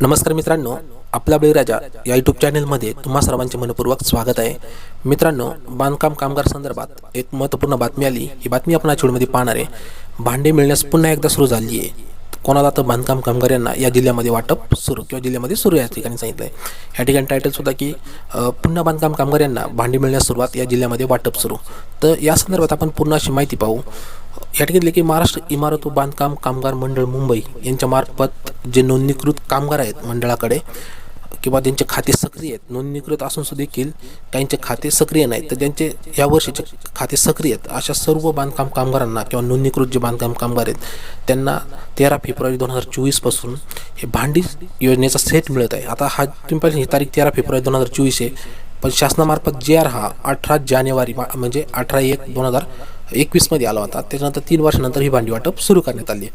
नमस्कार मित्रांनो आपला बळीराजा या यूट्यूब चॅनलमध्ये तुम्हा सर्वांचे मनपूर्वक स्वागत आहे. मित्रांनो बांधकाम कामगार संदर्भात एक महत्त्वपूर्ण बातमी आली. ही बातमी आपण आज व्हिडिओमध्ये पाहणार आहे. भांडे मिळण्यास पुन्हा एकदा सुरू झाली आहे कोणाला तर बांधकाम कामगार यांना या जिल्ह्यामध्ये वाटप सुरू किंवा जिल्ह्यामध्ये सुरू या ठिकाणी सांगितलं आहे या ठिकाणी टायटल सुद्धा की पुन्हा बांधकाम कामगार यांना भांडी मिळण्यास सुरुवात या जिल्ह्यामध्ये वाटप सुरू. तर या संदर्भात आपण पूर्ण अशी माहिती पाहू. या ठिकाणी की महाराष्ट्र इमारत व बांधकाम कामगार मंडळ मुंबई यांच्या मार्फत जे नोंदणीकृत कामगार आहेत मंडळाकडे किंवा ज्यांचे खाते सक्रिय आहेत नोंदणीकृत असून सुद्धा देखील काहींचे खाते सक्रिय नाहीत तर ज्यांचे या वर्षीचे खाते सक्रिय आहेत अशा सर्व बांधकाम कामगारांना किंवा नोंदणीकृत जे बांधकाम कामगार आहेत त्यांना तेरा फेब्रुवारी दोन हजार चोवीसपासून हे भांडी योजनेचा सेट मिळत आहे. आता हा तुम्ही पाहिजे ही तारीख तेरा फेब्रुवारी दोन हजार चोवीस आहे. पण शासनामार्फत जे आर हा अठरा जानेवारी मा- म्हणजे अठरा एक दोन हजार एकवीसमध्ये आला होता. त्याच्यानंतर तीन वर्षानंतर ही भांडी वाटप सुरू करण्यात आली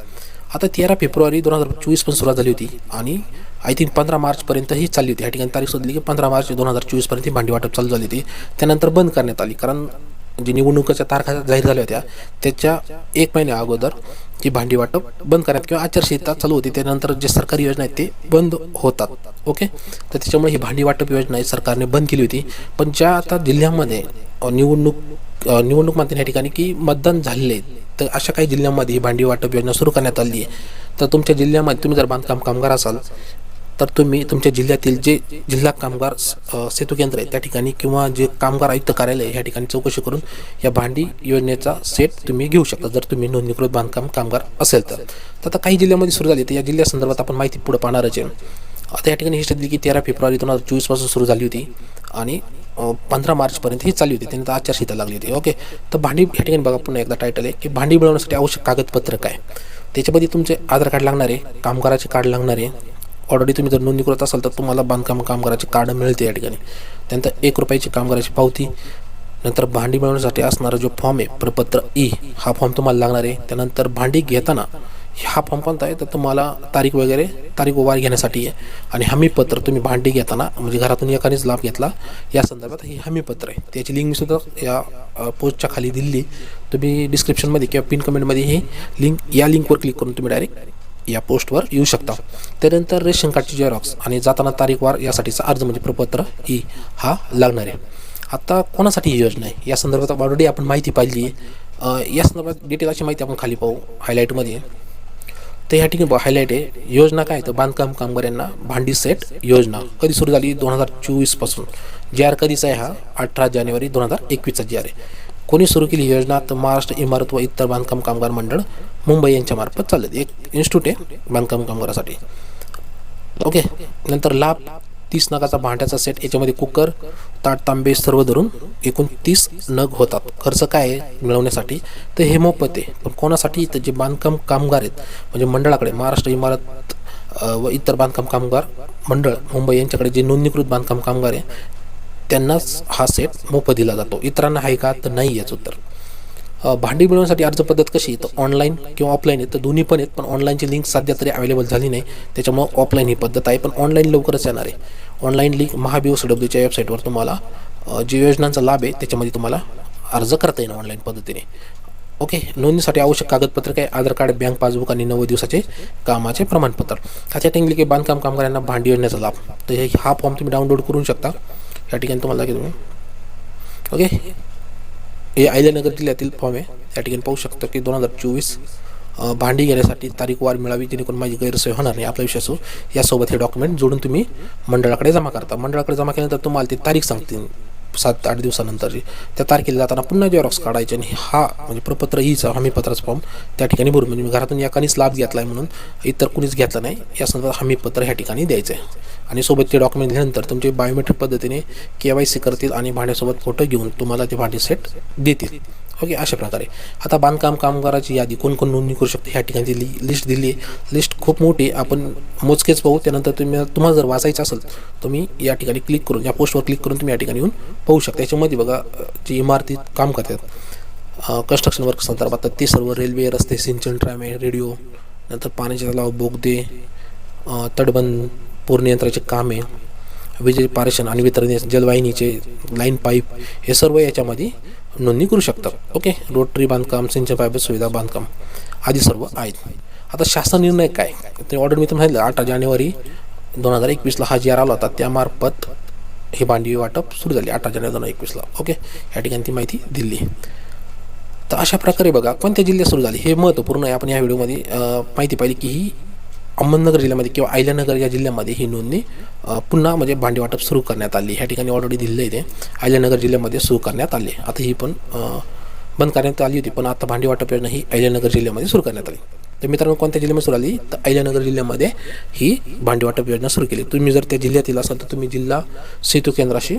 आता तेरा फेब्रुवारी दोन हजार चोवीस पण सुरुवात झाली होती आणि आय थिंक पंधरा मार्चपर्यंत ही चालली होती. या ठिकाणी तारीख सोधली की पंधरा मार्च दोन हजार चोवीसपर्यंत ही भांडी वाटप चालू झाली होती. त्यानंतर बंद करण्यात आली. कारण जी निवडणुकीच्या तारखा जाहीर झाल्या होत्या त्याच्या एक महिन्या अगोदर जी भांडी वाटप बंद करण्यात किंवा आचारसंहिता चालू होती. त्यानंतर जे सरकारी योजना आहेत ते बंद होतात. ओके तर त्याच्यामुळे ही भांडी वाटप योजना आहे सरकारने बंद केली होती. पण ज्या आता जिल्ह्यामध्ये निवडणूक निवडणूक मानते या ठिकाणी की मतदान झालेले आहे तर अशा काही जिल्ह्यांमध्ये ही भांडी वाटप योजना सुरू करण्यात आली आहे. तर तुमच्या जिल्ह्यामध्ये तुम्ही जर बांधकाम कामगार असाल तर तुम्ही तुमच्या जिल्ह्यातील जे जिल्हा कामगार सेतू केंद्र आहे त्या ठिकाणी किंवा जे कामगार आयुक्त कार्यालय या ह्या ठिकाणी चौकशी करून या भांडी योजनेचा सेट तुम्ही घेऊ शकता जर तुम्ही नोंदणीकृत बांधकाम कामगार असेल तर. तर आता काही जिल्ह्यामध्ये सुरू झाली तर या जिल्ह्यासंदर्भात आपण माहिती पुढे पाहणारच आहे. आता या ठिकाणी हिस्ट्री दिली की तेरा फेब्रुवारी दोन हजार चोवीसपासून सुरू झाली होती आणि पंधरा मार्चपर्यंत ही चालली होती. त्यानंतर आचारसंहिता लागली होती. ओके तर भांडी या ठिकाणी बघा पुन्हा एकदा टायटल आहे की भांडी मिळवण्यासाठी आवश्यक कागदपत्र काय? त्याच्यामध्ये तुमचे आधार कार्ड लागणार आहे कामगाराचे कार्ड लागणार आहे. ऑलरेडी तुम्ही जर नोंदणी करत असाल तर तुम्हाला बांधकाम कामगाराचे कार्ड मिळते या ठिकाणी. त्यानंतर एक रुपयाची कामगाराची पावती नंतर भांडी मिळवण्यासाठी असणारा जो फॉर्म आहे प्रपत्र ई हा फॉर्म तुम्हाला लागणार आहे. त्यानंतर भांडी घेताना हा फॉर्म कोणता आहे? तर तुम्हाला तारीख वगैरे तारीख वार घेण्यासाठी आहे. आणि हमीपत्र तुम्ही भांडी घेताना म्हणजे घरातून एकानेच लाभ घेतला या संदर्भात हे हमीपत्र आहे. त्याची लिंक मी सुद्धा या पोस्टच्या खाली दिली तुम्ही डिस्क्रिप्शनमध्ये किंवा पिन कमेंटमध्ये ही लिंक या लिंकवर क्लिक करून तुम्ही डायरेक्ट या पोस्टवर येऊ शकता. त्यानंतर रेशन कार्डची झेरॉक्स आणि जाताना तारीखवार यासाठीचा अर्ज म्हणजे प्रपत्र ही हा लागणार आहे. आता कोणासाठी ही योजना आहे? या संदर्भात ऑलरेडी आपण माहिती पाहिली आहे. या संदर्भात डिटेल अशी माहिती आपण खाली पाहू हायलाईटमध्ये तर ह्या ठिकाणी हायलाईट आहे. योजना काय आहे? तर बांधकाम कामगारांना भांडी सेट योजना. कधी सुरू झाली? दोन हजार चोवीसपासून जी आर कधीचा आहे हा? अठरा जानेवारी दोन हजार एकवीसचा जी आर आहे. कोणी सुरू केली योजना? तर महाराष्ट्र इमारत व इतर बांधकाम कामगार मंडळ मुंबई यांच्यामार्फत चालत एक इन्स्टिट्यूट आहे बांधकाम कामगारासाठी. ओके नंतर लाभ तीस नगाचा भांड्याचा सेट याच्यामध्ये कुकर ताट तांबे सर्व धरून एकूण तीस नग होतात. खर्च काय आहे? मिळवण्यासाठी. तर हे मोफत आहे. पण कोणासाठी? तर जे बांधकाम कामगार आहेत म्हणजे मंडळाकडे महाराष्ट्र इमारत व इतर बांधकाम कामगार मंडळ मुंबई यांच्याकडे जे नोंदणीकृत बांधकाम कामगार आहे त्यांनाच हा सेट मोफत दिला जातो. इतरांना आहे का? तर नाही याच उत्तर. भांडी मिळवण्यासाठी अर्ज पद्धत कशी आहे? तर ऑनलाईन किंवा ऑफलाईन आहे. तर दोन्ही पण आहेत पण ऑनलाईनची लिंक सध्या तरी अवेलेबल झाली नाही. त्याच्यामुळं ऑफलाईन ही पद्धत आहे. पण ऑनलाईन लवकरच येणार आहे. ऑनलाईन लिंक महाबीओ सी डब्ल्यूच्या वेबसाईटवर तुम्हाला जे योजनांचा लाभ आहे त्याच्यामध्ये तुम्हाला अर्ज करता येईल ऑनलाईन पद्धतीने. ओके नोंदणीसाठी आवश्यक कागदपत्र काय? आधार कार्ड बँक पासबुक आणि नव्वद दिवसाचे कामाचे प्रमाणपत्र. त्याच्या टेंगली की बांधकाम कामगारांना भांडी योजनेचा लाभ. तर हे हा फॉर्म तुम्ही डाउनलोड करू शकता. या ठिकाणी तुम्हाला लागेल तुम्ही ओके हे अहिल्यानगर जिल्ह्यातील फॉर्म आहे. या ठिकाणी पाहू शकता की दोन हजार चोवीस भांडी घेण्यासाठी तारीख वार मिळावी जेणेकरून माझी गैरसोय होणार नाही. आपला विषय असो यासोबत हे डॉक्युमेंट जोडून तुम्ही मंडळाकडे जमा करता. मंडळाकडे जमा केल्यानंतर तुम्हाला ती तारीख सांगतील. सात आठ दिवसानंतरची त्या तारखेला जाताना पुन्हा जेरॉक्स काढायचे आणि हा म्हणजे प्रपत्र हीचा हमीपत्राचा फॉर्म त्या ठिकाणी भरून म्हणजे मी घरातून एकानेच लाभ घेतला आहे म्हणून इतर कुणीच घेतलं नाही. या संदर्भात हमीपत्र ह्या ठिकाणी द्यायचं आहे आणि सोबत ते डॉक्युमेंट दिल्यानंतर तुमचे बायोमेट्रिक पद्धतीने के वाय सी करतील आणि भांड्यासोबत फोटो घेऊन तुम्हाला ते भांडे सेट देतील. ओके अशा प्रकारे. आता बांधकाम कामगाराची यादी कोण कोण नोंदणी करू शकते? ह्या ठिकाणी लि लिस्ट दिली आहे. लिस्ट खूप मोठी आपण मोजकेच पाहू. त्यानंतर तुम्ही तुम्हाला जर वाचायचं असेल तुम्ही या ठिकाणी क्लिक करून या पोस्टवर क्लिक करून तुम्ही या ठिकाणी येऊन पाहू शकता. याच्यामध्ये बघा जी इमारतीत काम करतात. कन्स्ट्रक्शन वर्क संदर्भात ते सर्व रेल्वे रस्ते सिंचन ट्रॅमे रेडिओ नंतर पाण्याचे तलाव बोगदे अ, तटबंद पूर्णयंत्राचे कामे विजेचे पारेषण आणि वितरण जलवाहिनीचे लाईन पाईप हे सर्व याच्यामध्ये नोंदणी करू शकतात. ओके? रोटरी बांधकाम सिंचन पायप सुविधा बांधकाम आदी सर्व आहेत. आता शासन निर्णय काय? ते ऑर्डर मी तुम्हाला सांगितलं आठ जानेवारी दोन हजार एकवीसला हा जी आर आला होता त्यामार्फत हे भांडी वाटप सुरू झाली अठरा जानेवारी दोन हजार एकवीसला. ओके? या ठिकाणी ती माहिती दिली. तर अशा प्रकारे बघा कोणत्या जिल्ह्यात सुरू झाली हे महत्त्वपूर्ण आहे. आपण या व्हिडिओमध्ये माहिती पाहिली की ही अहमदनगर जिल्ह्यामध्ये किंवा अहिल्यानगर या जिल्ह्यामध्ये ही नोंदणी पुन्हा म्हणजे भांडी वाटप सुरू करण्यात आली. ह्या ठिकाणी ऑलरेडी दिलेलं आहे आयल्यानगर अहिल्यानगर जिल्ह्यामध्ये सुरू करण्यात आले. आता ही पण बंद करण्यात आली होती. पण आता भांडी वाटप योजना ही अहिल्यानगर जिल्ह्यामध्ये सुरू करण्यात आली. तर मित्रांनो कोणत्या जिल्ह्यामध्ये सुरू आली तर अहिल्यानगर जिल्ह्यामध्ये ही भांडी वाटप योजना सुरू केली. तुम्ही जर त्या जिल्ह्यातील असाल तर तुम्ही जिल्हा सेतू केंद्राशी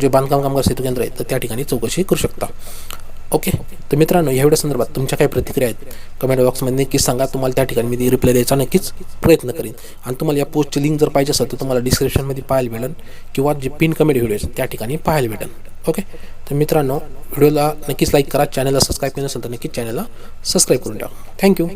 जे बांधकाम कामगार सेतू केंद्र आहे तर त्या ठिकाणी चौकशी करू शकता. ओके तर मित्रांनो एवढ्या संदर्भात तुमच्या काही प्रतिक्रिया आहेत. कमेंट बॉक्समध्ये नक्कीच सांगा. तुम्हाला त्या ठिकाणी मी रिप्लाय द्यायचा नक्कीच प्रयत्न करीन. आणि तुम्हाला या पोस्टची लिंक जर पाहिजे असेल तर तुम्हाला डिस्क्रिप्शनमध्ये पाहायला भेटेल किंवा जे पिन कमेंट व्हिडिओ आहेत त्या ठिकाणी पाहायला भेटेल ओके तर मित्रांनो व्हिडिओला नक्कीच लाईक करा. चॅनलला सबस्क्राईब केलं असेल तर नक्कीच चॅनलला सबस्क्राईब करून ठेवा थँक्यू